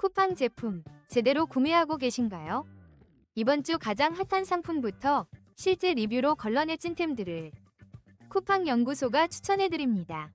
쿠팡 제품 제대로 구매하고 계신가요? 이번 주 가장 핫한 상품부터 실제 리뷰로 걸러내 찐템들을 쿠팡 연구소가 추천해드립니다.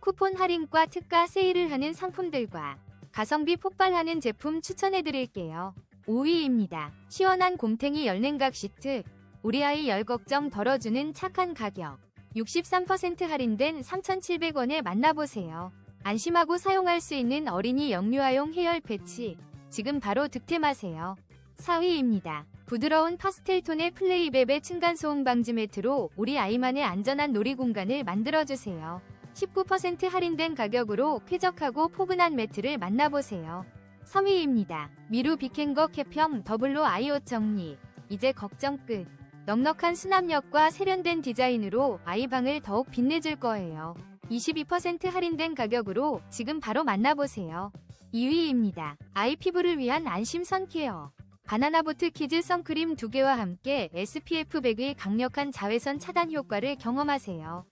쿠폰 할인과 특가 세일을 하는 상품들과 가성비 폭발하는 제품 추천해드릴게요. 5위입니다. 시원한 곰탱이 열냉각 시트 우리 아이 열 걱정 덜어주는 착한 가격 63% 할인된 3,700원에 만나보세요. 안심하고 사용할 수 있는 어린이 영유아용 해열 패치 지금 바로 득템하세요. 4위입니다. 부드러운 파스텔 톤의 플레이베베 층간소음 방지 매트로 우리 아이만의 안전한 놀이 공간을 만들어주세요. 19% 할인된 가격으로 쾌적하고 포근한 매트를 만나보세요. 3위입니다. 미루 빅행거 캡형 더블로 아이옷 정리. 이제 걱정 끝. 넉넉한 수납력과 세련된 디자인으로 아이 방을 더욱 빛내줄 거예요. 22% 할인된 가격으로 지금 바로 만나보세요. 2위입니다. 아이 피부를 위한 안심 선 케어. 바나나보트 키즈 선크림 2개와 함께 SPF 100의 강력한 자외선 차단 효과를 경험하세요.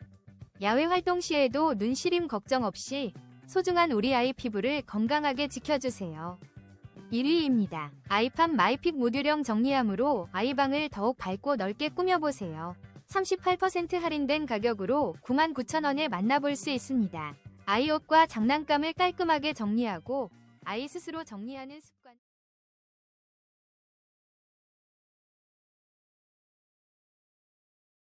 야외 활동 시에도 눈 시림 걱정 없이 소중한 우리 아이 피부를 건강하게 지켜주세요. 1위입니다. 아이팜 마이픽 모듈형 정리함으로 아이방을 더욱 밝고 넓게 꾸며보세요. 38% 할인된 가격으로 99,000원에 만나볼 수 있습니다. 아이 옷과 장난감을 깔끔하게 정리하고 아이 스스로 정리하는 습